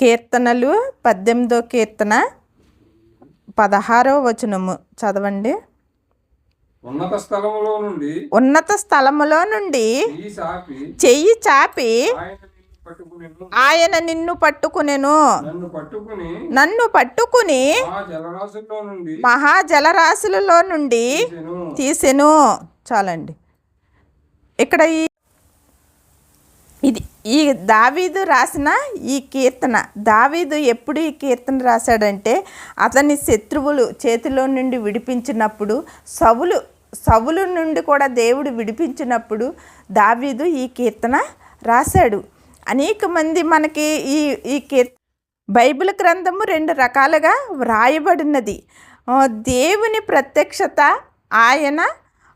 కీర్తనలు పద్దెనిమిదో కీర్తన పదహారో వచనము. చదవండి. ఉన్నత స్థలములో నుండి ఉన్నత స్థలములో నుండి చెయ్యి చాపి ఆయన నిన్ను పట్టుకునెను. నన్ను పట్టుకుని మహాజలరాశులలో నుండి. తీసెను. చాలండి. ఇక్కడ ఈ ఇది ఈ దావీదు రాసిన ఈ కీర్తన దావీదు ఎప్పుడు ఈ కీర్తన రాశాడంటే అతని శత్రువులు చేతిలో నుండి విడిపించినప్పుడు సవులు సవులు నుండి కూడా దేవుడు విడిపించినప్పుడు దావీదు ఈ కీర్తన రాశాడు. అనేక మంది మనకి ఈ ఈ కీర్త బైబిల్ గ్రంథము రెండు రకాలుగా వ్రాయబడినది. దేవుని ప్రత్యక్షత ఆయన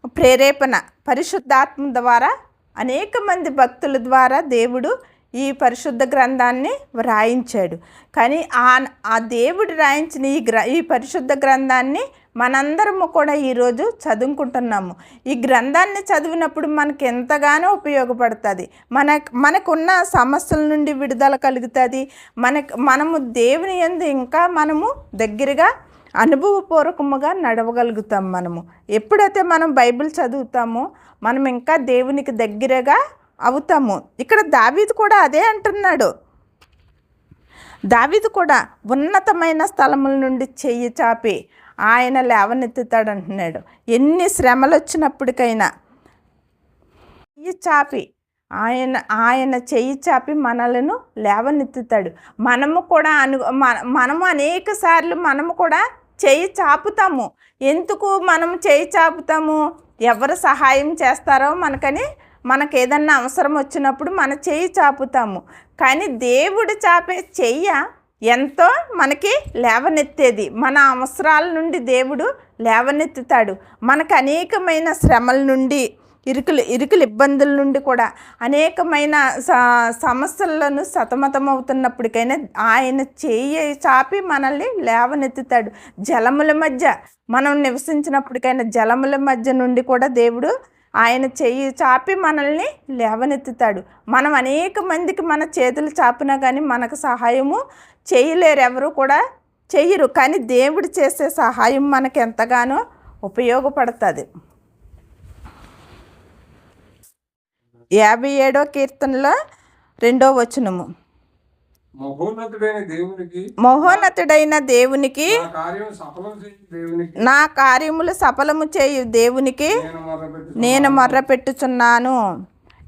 ప్రేరేపణ పరిశుద్ధాత్మ ద్వారా అనేక మంది భక్తుల ద్వారా దేవుడు ఈ పరిశుద్ధ గ్రంథాన్ని వ్రాయించాడు. కానీ ఆ ఆ దేవుడు రాయించిన ఈ గ్ర ఈ పరిశుద్ధ గ్రంథాన్ని మనందరము కూడా ఈరోజు చదువుకుంటున్నాము. ఈ గ్రంథాన్ని చదివినప్పుడు మనకి ఎంతగానో ఉపయోగపడుతుంది. మన మనకున్న సమస్యల నుండి విడుదల కలుగుతుంది. మనకు మనము దేవుని యందు ఇంకా మనము దగ్గరగా అనుభవపూర్వకముగా నడవగలుగుతాం మనము. ఎప్పుడైతే మనం బైబిల్ చదువుతామో మనం ఇంకా దేవునికి దగ్గరగా అవుతాము. ఇక్కడ దావీదు కూడా అదే అంటున్నాడు. దావీదు కూడా ఉన్నతమైన స్థలముల నుండి చెయ్యి చాపి ఆయన లేవనెత్తుతాడు అంటున్నాడు. ఎన్ని శ్రమలు వచ్చినప్పటికైనా చెయ్యి చాపి ఆయన ఆయన చెయ్యి చాపి మనలను లేవనెత్తుతాడు. మనము కూడా అను మన- మనము అనేక సార్లు మనము కూడా చేయి చాపుతాము. ఎందుకు మనం చేయి చాపుతాము? ఎవరు సహాయం చేస్తారో మనకని మనకు ఏదన్నా అవసరం వచ్చినప్పుడు మన చేయి చాపుతాము. కానీ దేవుడు చాపే చెయ్య ఎంతో మనకి లేవనెత్తేది. మన అవసరాల నుండి దేవుడు లేవనెత్తుతాడు. మనకు అనేకమైన శ్రమల నుండి ఇరుకులు ఇరుకులు ఇబ్బందుల నుండి కూడా అనేకమైన సమస్యలను సతమతమవుతున్నప్పటికైనా ఆయన చేయి చాపి మనల్ని లేవనెత్తుతాడు. జలముల మధ్య మనం నివసించినప్పటికైనా జలముల మధ్య నుండి కూడా దేవుడు ఆయన చెయ్యి చాపి మనల్ని లేవనెత్తుతాడు. మనం అనేక మందికి మన చేతులు చాపినా కానీ మనకు సహాయము చేయలేరు ఎవరు కూడా చెయ్యరు. కానీ దేవుడు చేసే సహాయం మనకు ఎంతగానో ఉపయోగపడుతుంది. యాభై ఏడో కీర్తనలో రెండో వచనము. మహోన్నతుడైన దేవునికి నా కార్యములు సఫలము చేయు దేవునికి నేను మొర్ర పెట్టుచున్నాను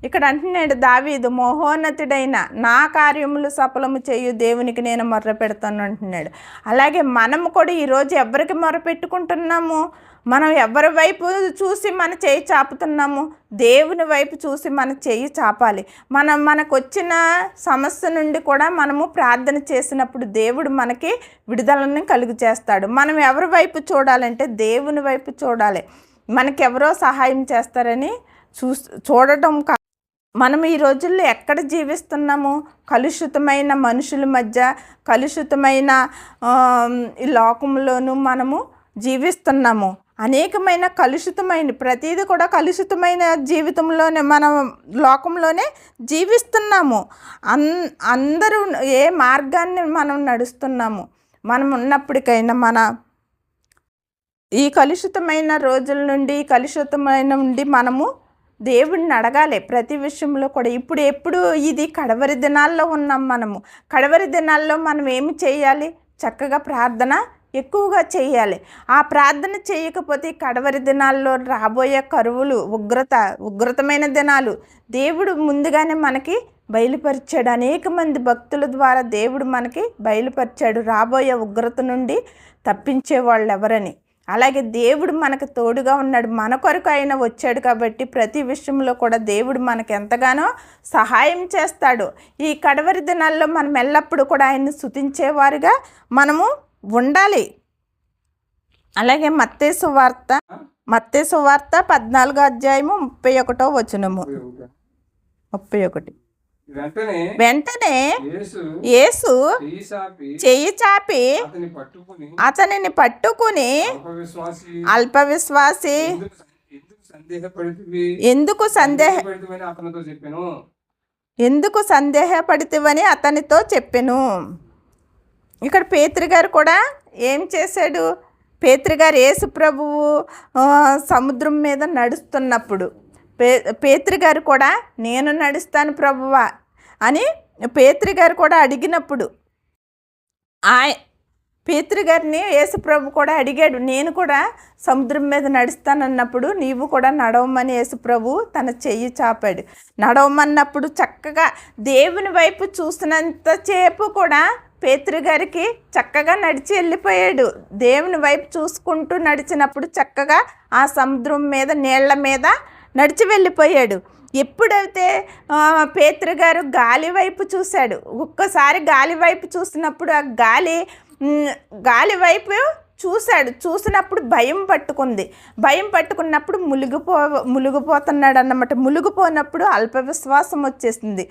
ఇక్కడ అంటున్నాడు దావీదు మహోన్నతుడైన నా కార్యములు సఫలము చేయు దేవునికి నేను మొర్ర పెడతాను అంటున్నాడు. అలాగే మనము కూడా ఈరోజు ఎవరికి మొర్ర పెట్టుకుంటున్నాము? మనం ఎవరి వైపు చూసి మన చేయి చాపుతున్నాము? దేవుని వైపు చూసి మన చేయి చాపాలి. మనం మనకు వచ్చిన సమస్య నుండి కూడా మనము ప్రార్థన చేసినప్పుడు దేవుడు మనకి విడుదలను కలుగు చేస్తాడు మనం ఎవరి వైపు చూడాలంటే దేవుని వైపు చూడాలి. మనకెవరో సహాయం చేస్తారని చూ చూడటం కా మనం ఈ రోజుల్లో ఎక్కడ జీవిస్తున్నాము? కలుషితమైన మనుషుల మధ్య కలుషితమైన ఈ లోకంలోనూ మనము జీవిస్తున్నాము. అనేకమైన కలుషితమైన ప్రతిదీ కూడా కలుషితమైన జీవితంలోనే మనం లోకంలోనే జీవిస్తున్నాము. అన్ అందరూ ఏ మార్గాన్ని మనం నడుస్తున్నాము? మనం ఉన్నప్పటికైనా మన ఈ కలుషితమైన రోజుల నుండి కలుషితమైన నుండి మనము దేవుడిని అడగాలి ప్రతి విషయంలో కూడా. ఇప్పుడు ఎప్పుడు ఇది కడవరి దినాల్లో ఉన్నాం మనము. కడవరి దినాల్లో మనం ఏమి చేయాలి? చక్కగా ప్రార్థన ఎక్కువగా చేయాలి. ఆ ప్రార్థన చేయకపోతే కడవరి దినాల్లో రాబోయే కరువులు ఉగ్రత ఉగ్రతమైన దినాలు దేవుడు ముందుగానే మనకి బయలుపరిచాడు. అనేక మంది భక్తుల ద్వారా దేవుడు మనకి బయలుపరిచాడు. రాబోయే ఉగ్రత నుండి తప్పించే వాళ్ళు ఎవరని అలాగే దేవుడు మనకు తోడుగా ఉన్నాడు. మన కొరకు ఆయన వచ్చాడు కాబట్టి ప్రతి విషయంలో కూడా దేవుడు మనకు ఎంతగానో సహాయం చేస్తాడు. ఈ కడవరి దినాల్లో మనం ఎల్లప్పుడూ కూడా ఆయన్ని స్థుతించేవారుగా మనము ఉండాలి. అలాగే మత్తేసు వార్త మత్తేసు వార్త పద్నాలుగో అధ్యాయము ముప్పై ఒకటో వచనము. ముప్పై ఒకటి. వెంటనే యేసు చెయ్యి చాపి అతనిని పట్టుకుని అల్ప విశ్వాసి ఎందుకు సందేహ సందేహపడితివని అతనితో చెప్పాను. ఎందుకు సందేహపడితివని అతనితో చెప్పెను. ఇక్కడ పేతృ గారు కూడా ఏం చేశాడు? పేతృ గారు యేసు ప్రభువు సముద్రం మీద నడుస్తున్నప్పుడు పే పేత్రిగారు గారు కూడా నేను నడుస్తాను ప్రభువా అని పేత్రిగారు గారు కూడా అడిగినప్పుడు ఆయ పేత్రిగారిని గారిని కూడా అడిగాడు నేను కూడా సముద్రం మీద నడుస్తానన్నప్పుడు నీవు కూడా నడవమని యేసుప్రభు తన చెయ్యి చాపాడు. నడవమన్నప్పుడు చక్కగా దేవుని వైపు చూసినంతసేపు కూడా పేత్రిగారికి గారికి చక్కగా నడిచి వెళ్ళిపోయాడు. దేవుని వైపు చూసుకుంటూ నడిచినప్పుడు చక్కగా ఆ సముద్రం మీద నీళ్ళ మీద నడిచి వెళ్ళిపోయాడు. ఎప్పుడైతే ఆ, గారు గాలి వైపు చూశాడు ఒక్కసారి గాలి వైపు చూసినప్పుడు ఆ గాలి గాలి వైపు చూశాడు. చూసినప్పుడు భయం పట్టుకుంది. భయం పట్టుకున్నప్పుడు ములిగిపో మునిగిపోతున్నాడు అన్నమాట ములుగుపోయినప్పుడు అల్ప విశ్వాసం వచ్చేసింది.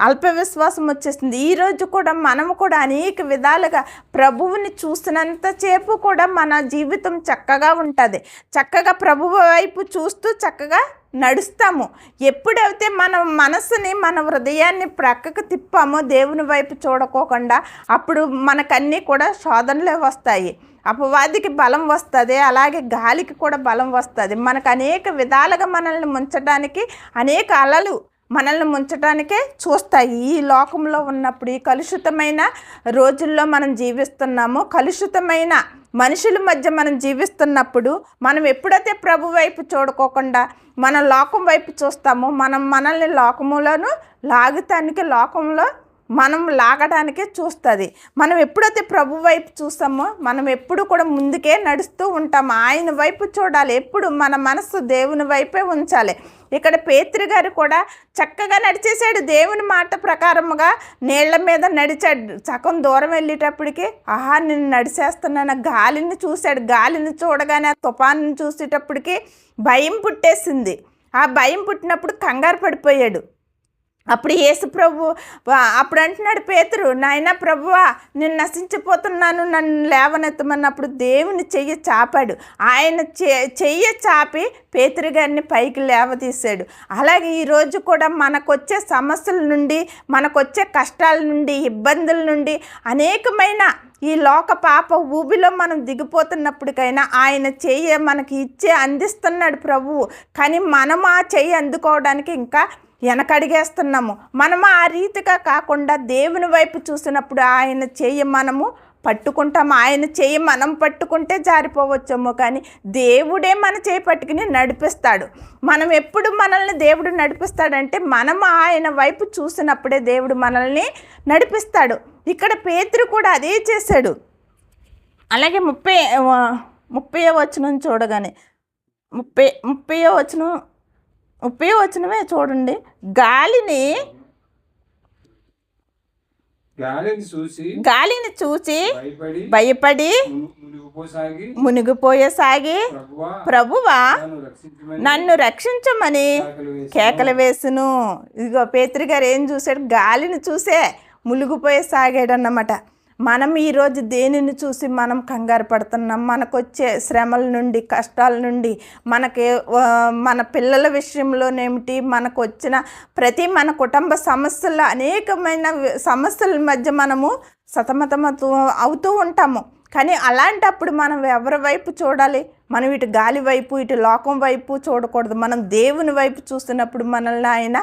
అల్ప విశ్వాసం వచ్చేసింది ఈరోజు కూడా మనము కూడా అనేక విధాలుగా ప్రభువుని చూసినంతసేపు కూడా మన జీవితం చక్కగా ఉంటుంది. చక్కగా ప్రభువు వైపు చూస్తూ చక్కగా నడుస్తాము. ఎప్పుడైతే మన మనసుని మన హృదయాన్ని ప్రక్కకు తిప్పామో దేవుని వైపు చూడకోకుండా అప్పుడు మనకన్నీ కూడా శోధనలే వస్తాయి. అపవాదికి బలం వస్తుంది అలాగే గాలికి కూడా బలం వస్తుంది. మనకు అనేక విధాలుగా మనల్ని ముంచడానికి అనేక అలలు మనల్ని ముంచడానికే చూస్తాయి. ఈ లోకంలో ఉన్నప్పుడు ఈ కలుషితమైన రోజుల్లో మనం జీవిస్తున్నామో కలుషితమైన మనుషుల మధ్య మనం జీవిస్తున్నప్పుడు మనం ఎప్పుడైతే ప్రభు వైపు చూడుకోకుండా మన లోకం వైపు చూస్తామో మనం మనల్ని లోకములను లాగుతానికి లోకంలో మనం లాగడానికే చూస్తుంది. మనం ఎప్పుడైతే ప్రభు వైపు చూస్తామో మనం ఎప్పుడు కూడా ముందుకే నడుస్తూ ఉంటాము ఆయన వైపు చూడాలి. ఎప్పుడు మన మనసు దేవుని వైపే ఉంచాలి. ఇక్కడ పేత్రి గారు కూడా చక్కగా నడిచేశాడు. దేవుని మాట ప్రకారముగా నీళ్ళ మీద నడిచాడు. సగం దూరం వెళ్ళేటప్పటికి ఆహా నేను నడిచేస్తున్నాను. గాలిని చూశాడు. గాలిని చూడగానే ఆ తుఫాన్ని చూసేటప్పటికి భయం పుట్టేసింది. ఆ భయం పుట్టినప్పుడు కంగారు పడిపోయాడు. అప్పుడు యేసు ప్రభు అప్పుడు అంటున్నాడు పేతురు నాయన ప్రభువా నేను నశించిపోతున్నాను నన్ను లేవనెత్తమన్నప్పుడు దేవుని చెయ్యి చాపాడు. ఆయన చె చెయ్యి చాపి పేతురు గారిని పైకి లేవతీశాడు అలాగే ఈరోజు కూడా మనకొచ్చే సమస్యల నుండి మనకొచ్చే కష్టాల నుండి ఇబ్బందుల నుండి అనేకమైన ఈ లోక పాప ఊబిలో మనం దిగిపోతున్నప్పటికైనా ఆయన చెయ్యి మనకి ఇచ్చే అందిస్తున్నాడు ప్రభువు. కానీ మనం ఆ చెయ్యి అందుకోవడానికి ఇంకా వెనకడిగేస్తున్నాము. మనము ఆ రీతిగా కాకుండా దేవుని వైపు చూసినప్పుడు ఆయన చేయి మనము పట్టుకుంటాము. ఆయన చేయి మనం పట్టుకుంటే జారిపోవచ్చేమో కానీ దేవుడే మన చేయి పట్టుకుని నడిపిస్తాడు. మనం ఎప్పుడు మనల్ని దేవుడు నడిపిస్తాడంటే మనం ఆయన వైపు చూసినప్పుడే దేవుడు మనల్ని నడిపిస్తాడు. ఇక్కడ పేతురు కూడా అదే చేశాడు. అలాగే ముప్పై ముప్పై వచనం చూడగానే ముప్పై ముప్పై వచనం ముప్పై వచనమే చూడండి. గాలిని గాలిని చూసి గాలిని చూసి భయపడి మునిగిపోయేసాగి ప్రభువా నన్ను రక్షించమని కేకలు వేసి కేకలు వేసును. ఇదిగో పేతృ గారు ఏం చూశాడు? గాలిని చూసే మునిగిపోయే సాగాడు అన్నమాట మనం ఈరోజు దేనిని చూసి మనం కంగారు పడుతున్నాం? మనకొచ్చే శ్రమల నుండి కష్టాల నుండి మనకి మన పిల్లల విషయంలోనేమిటి? మనకు వచ్చిన ప్రతి మన కుటుంబ సమస్యల్లో అనేకమైన సమస్యల మధ్య మనము సతమతమతు అవుతూ ఉంటాము. కానీ అలాంటప్పుడు మనం ఎవరి వైపు చూడాలి? మనం ఇటు గాలి వైపు ఇటు లోకం వైపు చూడకూడదు. మనం దేవుని వైపు చూస్తున్నప్పుడు మనల్ని ఆయన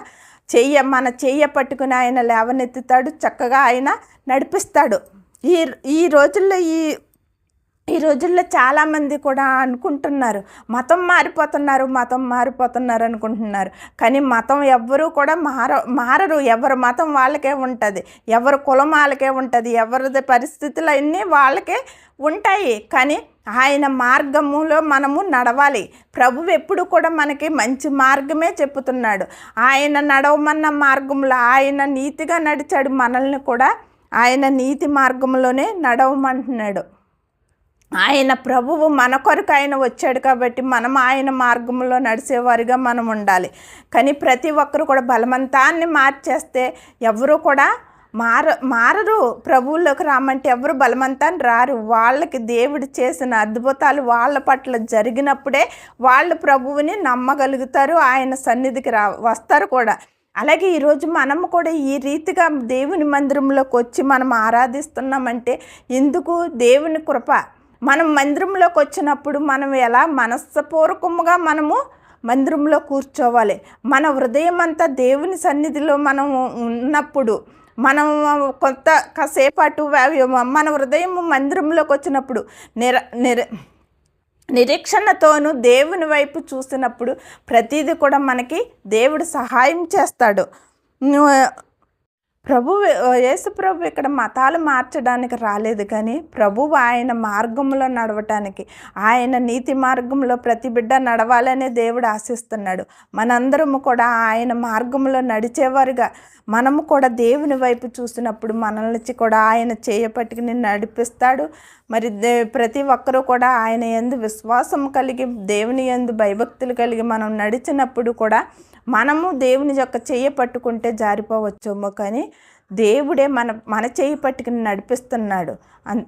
చెయ్య మన చెయ్య పట్టుకుని ఆయన లేవనెత్తుతాడు. చక్కగా ఆయన నడిపిస్తాడు. ఈ ఈ రోజుల్లో ఈ ఈ రోజుల్లో చాలామంది కూడా అనుకుంటున్నారు మతం మారిపోతున్నారు మతం మారిపోతున్నారు అనుకుంటున్నారు. కానీ మతం ఎవ్వరూ కూడా మార మారరు. ఎవరి మతం వాళ్ళకే ఉంటుంది. ఎవరి కులం వాళ్ళకే ఉంటుంది. ఎవరిది పరిస్థితులు అన్నీ వాళ్ళకే ఉంటాయి. కానీ ఆయన మార్గములో మనము నడవాలి. ప్రభు ఎప్పుడు కూడా మనకి మంచి మార్గమే చెప్పుతున్నాడు. ఆయన నడవమన్న మార్గంలో ఆయన నీతిగా నడిచాడు మనల్ని కూడా ఆయన నీతి మార్గంలోనే నడవమంటున్నాడు. ఆయన ప్రభువు మన కొరకు ఆయన వచ్చాడు కాబట్టి మనం ఆయన మార్గంలో నడిచేవారిగా మనం ఉండాలి. కానీ ప్రతి ఒక్కరు కూడా బలవంతాన్ని మార్చేస్తే ఎవరు కూడా మార మారరు. ప్రభువులోకి రామంటే ఎవరు బలవంతాన్ని రారు. వాళ్ళకి దేవుడు చేసిన అద్భుతాలు వాళ్ళ పట్ల జరిగినప్పుడే వాళ్ళు ప్రభువుని నమ్మగలుగుతారు. ఆయన సన్నిధికి రా వస్తారు కూడా. అలాగే ఈరోజు మనము కూడా ఈ రీతిగా దేవుని మందిరంలోకి వచ్చి మనం ఆరాధిస్తున్నామంటే ఎందుకు? దేవుని కృప. మనం మందిరంలోకి వచ్చినప్పుడు మనం ఎలా మనస్పూర్వకముగా మనము మందిరంలో కూర్చోవాలి? మన హృదయం అంతా దేవుని సన్నిధిలో మనం ఉన్నప్పుడు మనం కొంత కాసేపాటు వ్య- మన హృదయం మందిరంలోకి వచ్చినప్పుడు నిర నిర నిరీక్షణతోనూ దేవుని వైపు చూసినప్పుడు ప్రతిదీ కూడా మనకి దేవుడు సహాయం చేస్తాడు. ప్రభు యేసు ప్రభు ఇక్కడ మతాలు మార్చడానికి రాలేదు. కానీ ప్రభువు ఆయన మార్గంలో నడవటానికి ఆయన నీతి మార్గంలో ప్రతి బిడ్డ నడవాలనే దేవుడు ఆశిస్తున్నాడు. మనందరము కూడా ఆయన మార్గంలో నడిచేవారుగా. మనము కూడా దేవుని వైపు చూసినప్పుడు మనల్ని కూడా ఆయన చేయపట్టుకుని నడిపిస్తాడు. మరి దే ప్రతి ఒక్కరూ కూడా ఆయన ఎందు విశ్వాసం కలిగి దేవుని ఎందు భయభక్తులు కలిగి మనం నడిచినప్పుడు కూడా మనము దేవుని యొక్క చెయ్యి పట్టుకుంటే జారిపోవచ్చేమో కానీ దేవుడే మన మన చెయ్యి పట్టుకుని నడిపిస్తున్నాడు. అన్